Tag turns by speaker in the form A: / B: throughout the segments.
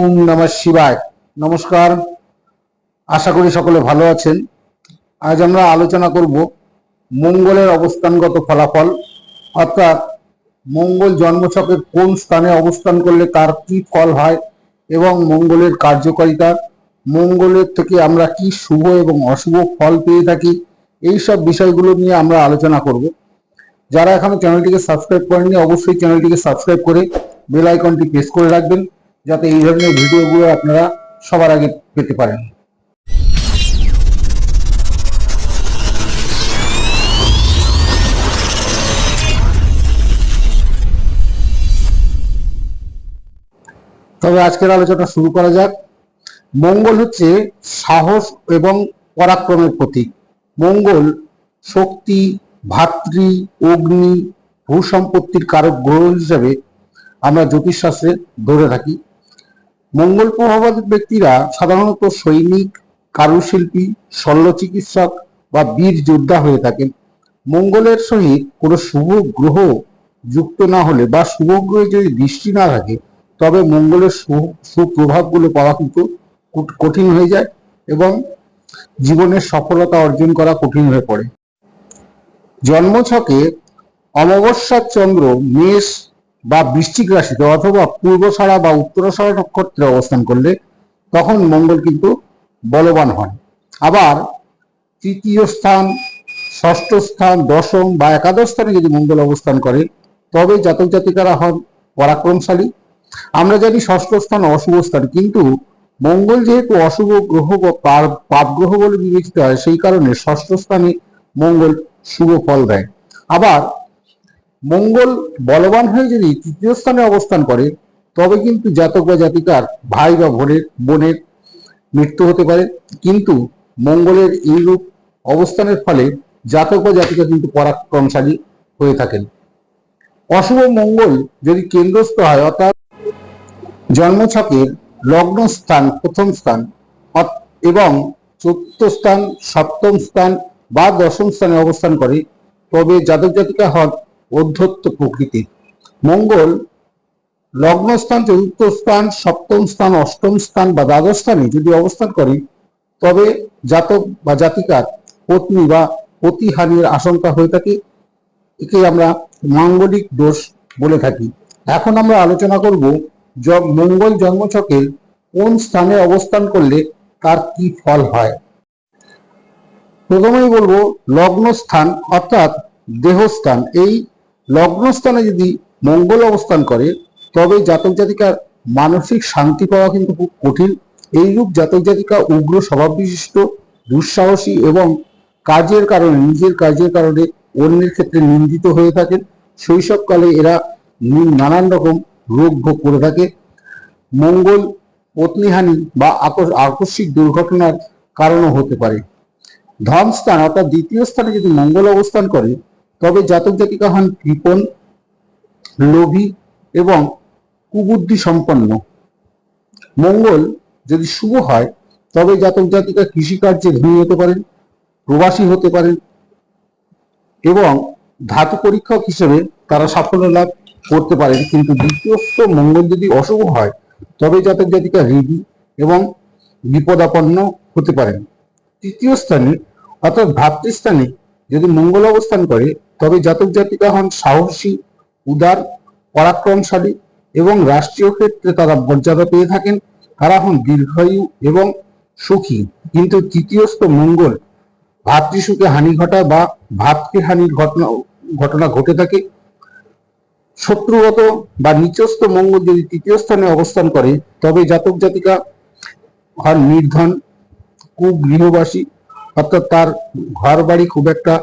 A: ওম নমঃ শিবায়। নমস্কার। আশা করি সকলে ভালো আছেন। আজ আমরা আলোচনা করব মঙ্গলের অবস্থানগত ফলাফল, অর্থাৎ মঙ্গল জন্মছকের কোন স্থানে অবস্থান করলে তার কি ফল হয় এবং মঙ্গলের কার্যকারিতা, মঙ্গলের থেকে আমরা কি শুভ এবং অশুভ ফল পেয়ে থাকি, এই সব বিষয়গুলো নিয়ে আমরা আলোচনা করব। যারা এখনও চ্যানেলটিকে সাবস্ক্রাইব করেননি, অবশ্যই চ্যানেলটিকে সাবস্ক্রাইব করে বেল আইকনটি প্রেস করে রাখবেন। যাতে এই ধরনের ভিডিওগুলো আপনারা সবার আগে পেতে পারেন। তবে আজকের আলোচনা শুরু করা যাক। মঙ্গল হচ্ছে সাহস এবং পরাক্রমের প্রতীক। মঙ্গল শক্তি, ভাতৃ, অগ্নি, ভূসম্পত্তির কারক গ্রহ হিসাবে আমরা জ্যোতিষশাস্ত্রে ধরে থাকি। মঙ্গল প্রভাবিত ব্যক্তিরা সাধারণত সৈনিক, কারুশিল্পী শল্য চিকিৎসক বা বীর যোদ্ধা হয়ে থাকেন। মঙ্গলের সহিত কোনো শুভ গ্রহ যুক্ত না হলে বা শুভ গ্রহে যদি দৃষ্টি না থাকে, তবে মঙ্গলের সুপ্রভাবগুলো পাওয়া কিন্তু কঠিন হয়ে যায় এবং জীবনের সফলতা অর্জন করা কঠিন হয়ে পড়ে। জন্মছকে অমাবস্যার চন্দ্র মেষ বা বৃশ্চিক রাশিতে অথবা পূর্ব পূর্বসারা বা উত্তরসারা নক্ষত্রে অবস্থান করলে তখন মঙ্গল কিন্তু বলবান হন আবার তৃতীয় স্থান, ষষ্ঠ স্থান, দশম বা একাদশ স্থানে যদি মঙ্গল অবস্থান করে, তবে জাতক জাতিকারা হন পরাক্রমশালী। আমরা জানি ষষ্ঠ স্থান অশুভ স্থান, কিন্তু মঙ্গল যেহেতু অশুভ গ্রহ বা পাপ গ্রহ বলে বিবেচিত হয়, সেই কারণে ষষ্ঠ স্থানে মঙ্গল শুভ ফল দেয়। আবার মঙ্গল বলবান হয়ে যদি তৃতীয় স্থানে অবস্থান করে, তবে কিন্তু জাতক বা জাতিকার ভাই বা বোনের বোনের মৃত্যু হতে পারে। কিন্তু মঙ্গলের এইরূপ অবস্থানের ফলে জাতক বা জাতিকা কিন্তু পরাক্রমশালী হয়ে থাকেন। অশুভ মঙ্গল যদি কেন্দ্রস্থ হয়, অর্থাৎ জন্মছকের লগ্ন স্থান, প্রথম স্থান এবং চতুর্থ স্থান, সপ্তম স্থান বা দশম স্থানে অবস্থান করে, তবে জাতক জাতিকা হন অধ্যত্ত প্রকৃতির। মঙ্গল লগ্নস্থান চতুর্থ স্থান সপ্তম স্থান, অষ্টম স্থান বা দ্বাদশ স্থানে যদি অবস্থান করে, তবে জাতক বা জাতিকার পত্নী বা পতিহানির আশঙ্কা হয়ে থাকে। একে আমরা মাঙ্গলিক দোষ বলে থাকি। এখন আমরা আলোচনা করব মঙ্গল জন্মছকের কোন স্থানে অবস্থান করলে তার কি ফল হয়। প্রথমেই বলব লগ্ন স্থান অর্থাৎ দেহস্থান। এই লগ্ন স্থানে যদি মঙ্গল অবস্থান করে তবে জাতক জাতিকার মানসিক শান্তি পাওয়া কিন্তু খুব কঠিন। এইরূপ জাতক জাতিকা উগ্র স্বভাব বিশিষ্ট দুঃসাহসী এবং কাজের কারণে, নিজের কাজের কারণে অন্যের ক্ষেত্রে নিন্দিত হয়ে থাকেন। শৈশবকালে এরা নানান রকম রোগ ভোগ করে থাকে। মঙ্গল পত্নীহানি বা আকস্মিক দুর্ঘটনার কারণও হতে পারে। ধন স্থান অর্থাৎ দ্বিতীয় স্থানে যদি মঙ্গল অবস্থান করে তবে জাতক জাতিকা হন কৃপণ, লোভী এবং কুবুদ্ধি সম্পন্ন। মঙ্গল যদি শুভ হয়, তবে জাতক জাতিকা কৃষিকার্যে ধনী হতে পারেন, প্রবাসী হতে পারেন এবং ধাতু পরীক্ষক হিসেবে তারা সাফল্য লাভ করতে পারেন। কিন্তু দ্বিতীয়স্থ মঙ্গল যদি অশুভ হয়, তবে জাতক জাতিকা ঋণী এবং বিপদাপন্ন হতে পারেন। তৃতীয় স্থানে অর্থাৎ ভাতৃস্থানে যদি মঙ্গল অবস্থান করে, তবে জাতক জাতিকা হন সাহসী, উদার, পরাক্রমশালী এবং রাষ্ট্রীয় ক্ষেত্রে তারা মর্যাদা পেয়ে থাকেন। তারা হন দীর্ঘায়ু এবং সুখী। কিন্তু তৃতীয়স্থ মঙ্গল ভাতৃসুখে হানি ঘটায় বা ভাতকে হানির ঘটনা ঘটনা ঘটে থাকে। শত্রুগত বা নিচস্থ মঙ্গল যদি তৃতীয় স্থানে অবস্থান করে, তবে জাতক জাতিকা হন নির্ধন কুগৃহবাসী অর্থাৎ তার ঘর বাড়ি খুব একটা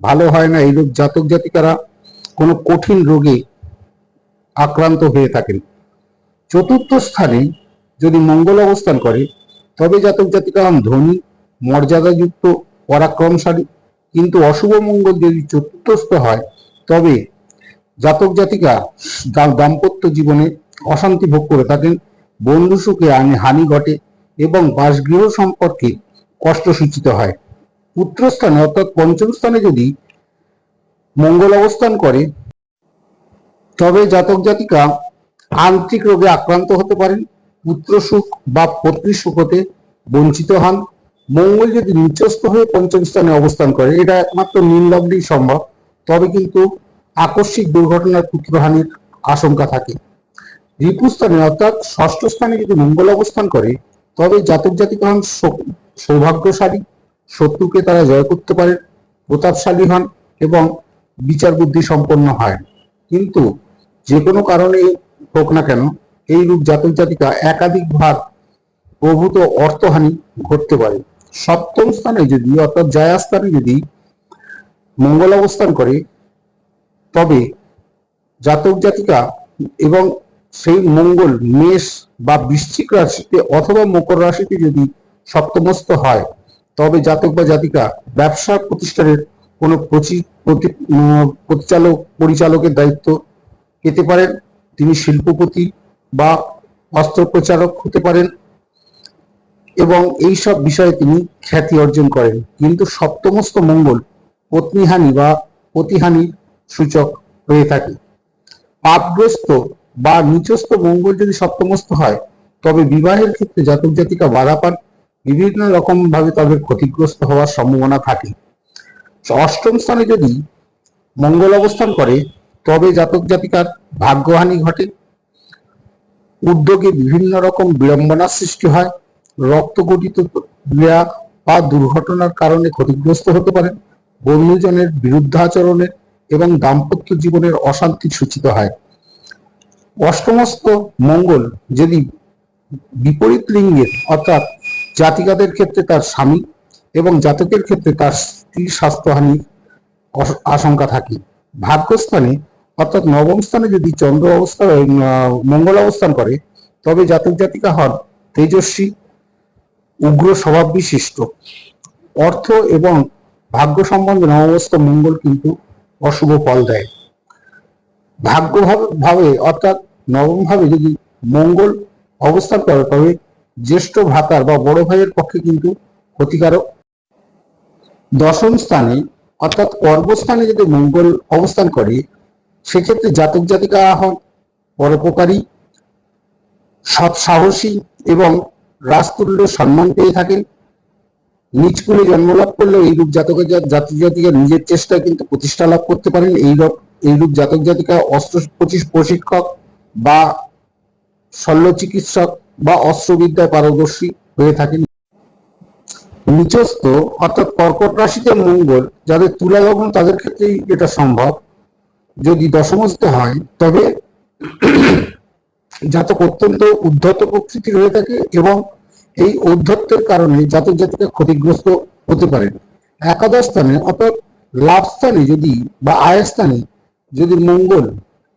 A: ভালো হয় না। এইরূপ জাতক জাতিকারা কোনো কঠিন রোগে আক্রান্ত হয়ে থাকেন। চতুর্থ স্থানে যদি মঙ্গল অবস্থান করে, তবে জাতক জাতিকা ধনী, মর্যাদাযুক্ত, পরাক্রমশালী। কিন্তু অশুভ মঙ্গল যদি চতুর্থস্থ হয়, তবে জাতক জাতিকা দাম্পত্য জীবনে অশান্তি ভোগ করে থাকেন। বন্ধু সুখে হানি ঘটে এবং বাসগৃহ সম্পর্কে কষ্ট সূচিত হয়। পুত্রস্থানে অর্থাৎ পঞ্চম স্থানে যদি মঙ্গল অবস্থান করে, তবে জাতক জাতিকা আন্ত্রিক রোগে আক্রান্ত হতে পারেন, পুত্র সুখ বা পত্নী সুখ হতে বঞ্চিত হন। মঙ্গল যদি নিচস্থ হয়ে পঞ্চম স্থানে অবস্থান করে, এটা একমাত্র নীল সম্ভব, তবে কিন্তু আকস্মিক দুর্ঘটনার পুত্রহানির আশঙ্কা থাকে। রিপুস্থানে অর্থাৎ ষষ্ঠ স্থানে যদি মঙ্গল অবস্থান করে, তবে জাতক জাতিকা হন সৌভাগ্যশালী, শত্রুকে তারা জয় করতে পারে, প্রতাপশালী হন এবং বিচার বুদ্ধি সম্পন্ন হয়। কিন্তু যে কোনো কারণে হোক না কেন, এই রূপ জাতক জাতিকা একাধিকবার প্রভূত অর্থহানি ঘটতে পারে। সপ্তম স্থানে যদি, অর্থাৎ জয়া স্থানে যদি মঙ্গল অবস্থান করে, তবে জাতক জাতিকা এবং সেই মঙ্গল, মেষ বা বৃশ্চিক রাশিতে অথবা মকর রাশিতে যদি সপ্তমস্ত হয়। তবে জাতক বা জাতিকা ব্যবসা প্রতিষ্ঠানের কোনো প্রচি- প্রতি- উম, পরিচালক পরিচালকের দায়িত্ব পেতে পারেন। তিনি শিল্পপতি বা অস্ত্রপ্রচারক হতে পারেন এবং এই সব বিষয়ে তিনি খ্যাতি অর্জন করেন। কিন্তু সপ্তমস্ত মঙ্গল পত্নীহানি বা পতিহানির সূচক হয়ে থাকে। পাপগ্রস্ত বা নিচস্থ মঙ্গল যদি সপ্তমস্ত হয় তবে বিবাহের ক্ষেত্রে জাতক জাতিকা বাধা পান। বিভিন্ন রকম ভাবে তাদের ক্ষতিগ্রস্ত হওয়ার সম্ভাবনা থাকে। অষ্টম স্থানে যদি মঙ্গল অবস্থান করে, তবে জাতক জাতিকার ভাগ্যহানি ঘটে। উদ্যোগে বিভিন্ন রকম বিড়ম্বনার সৃষ্টি হয়। রক্তগঠিত ক্রিয়া বা দুর্ঘটনার কারণে ক্ষতিগ্রস্ত হতে পারেন বন্ধুজনের বিরুদ্ধাচরণের এবং দাম্পত্য জীবনের অশান্তি সূচিত হয়। অষ্টমস্ত মঙ্গল যদি বিপরীত লিঙ্গের, অর্থাৎ জাতিকাদের ক্ষেত্রে তার স্বামী এবং জাতকের ক্ষেত্রে তার স্ত্রীর স্বাস্থ্যহানির আশঙ্কা থাকে। ভাগ্যস্থানে অর্থাৎ নবম স্থানে যদি চন্দ্র অবস্থান আহ, মঙ্গল অবস্থান করে তবে জাতক জাতিকা হন তেজস্বী উগ্র স্বভাব বিশিষ্ট। অর্থ এবং ভাগ্য সম্বন্ধে নবমস্ত মঙ্গল কিন্তু অশুভ ফল দেয়। ভাগ্যভাবে ভাবে অর্থাৎ নবম ভাবে যদি মঙ্গল অবস্থান করে তবে জ্যেষ্ঠ ভ্রাতার বা বড় ভাইয়ের পক্ষে কিন্তু ক্ষতিকারক। দশম স্থানে, অর্থাৎ কর্মস্থানে যদি মঙ্গল অবস্থান করে, সেক্ষেত্রে জাতক জাতিকা হন পরোপকারী সাহসী এবং রাজতুল্য সম্মান পেয়ে থাকেন। নিজ কুলে জন্মলাভ করলেও জাতকের জা- জাতক জাতিকা নিজের চেষ্টায় কিন্তু প্রতিষ্ঠা লাভ করতে পারেন। এই রক- এইরূপ জাতক জাতিকা অস্ত্র প্রশিক্ষক বা শল্য চিকিৎসক বা অস্ত্রবিদ্যায় পারদর্শী হয়ে থাকেন। নিচস্থ অর্থাৎ কর্কট রাশিতে মঙ্গল, যাদের তুলা লগ্ন তাদের ক্ষেত্রেই এটা সম্ভব। যদি দশমস্থ হয়, তবে জাতক অত্যন্ত উদ্ধত প্রকৃতির হয়ে থাকে এবং এই ঔদ্ধত্যের কারণে জাতক জাতিকা ক্ষতিগ্রস্ত হতে পারে। একাদশ স্থানে অর্থাৎ লাভ স্থানে যদি বা আয় স্থানে যদি মঙ্গল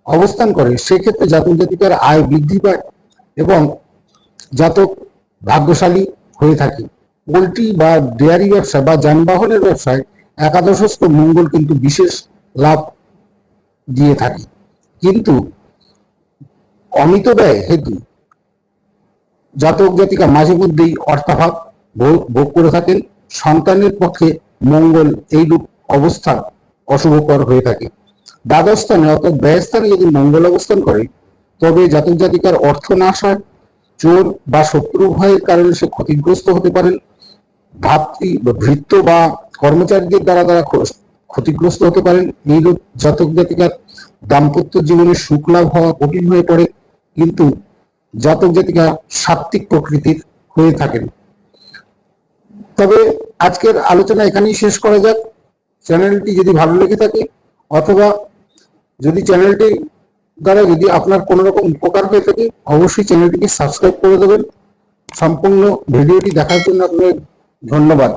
A: অবস্থান করে, সেক্ষেত্রে জাতক জাতিকার আয় বৃদ্ধি পায় এবং জাতক ভাগ্যশালী হয়ে থাকে। পোলট্রি বা ডেয়ারি ব্যবসা বা যানবাহনের ব্যবসায় একাদশস্থ মঙ্গল কিন্তু বিশেষ লাভ দিয়ে থাকে। কিন্তু অমিত ব্যয় হেতু জাতক জাতিকা মাঝে মধ্যেই অর্থাভাব ভোগ- করে থাকেন। সন্তানের পক্ষে মঙ্গল এইরূপ অবস্থা অশুভকর হয়ে থাকে। দ্বাদশ স্থানে অর্থাৎ ব্যয়স্থানে যদি মঙ্গল অবস্থান করে, তবে জাতক জাতিকার অর্থ নাশ হয় চোর বা শত্রু ভয়ের কারণে সে ক্ষতিগ্রস্ত হতে পারেন। ভাতৃ বা ভৃত্য বা কর্মচারীদের দ্বারা তারা ক্ষতিগ্রস্ত হতে পারেন। এইরূপ জাতক জাতিকার দাম্পত্য জীবনে সুখ লাভ হওয়া কঠিন হয়ে পড়ে, কিন্তু জাতক জাতিকা সাত্ত্বিক প্রকৃতির হয়ে থাকেন। তবে আজকের আলোচনা এখানেই শেষ করা যাক। চ্যানেলটি যদি ভালো লেগে থাকে, অথবা যদি চ্যানেলটি দ্বারা যদি আপনার কোনো রকম উপকার হয়ে থাকে, অবশ্যই চ্যানেলটিকে সাবস্ক্রাইব করে দেবেন। সম্পূর্ণ ভিডিওটি দেখার জন্য আপনাকে ধন্যবাদ।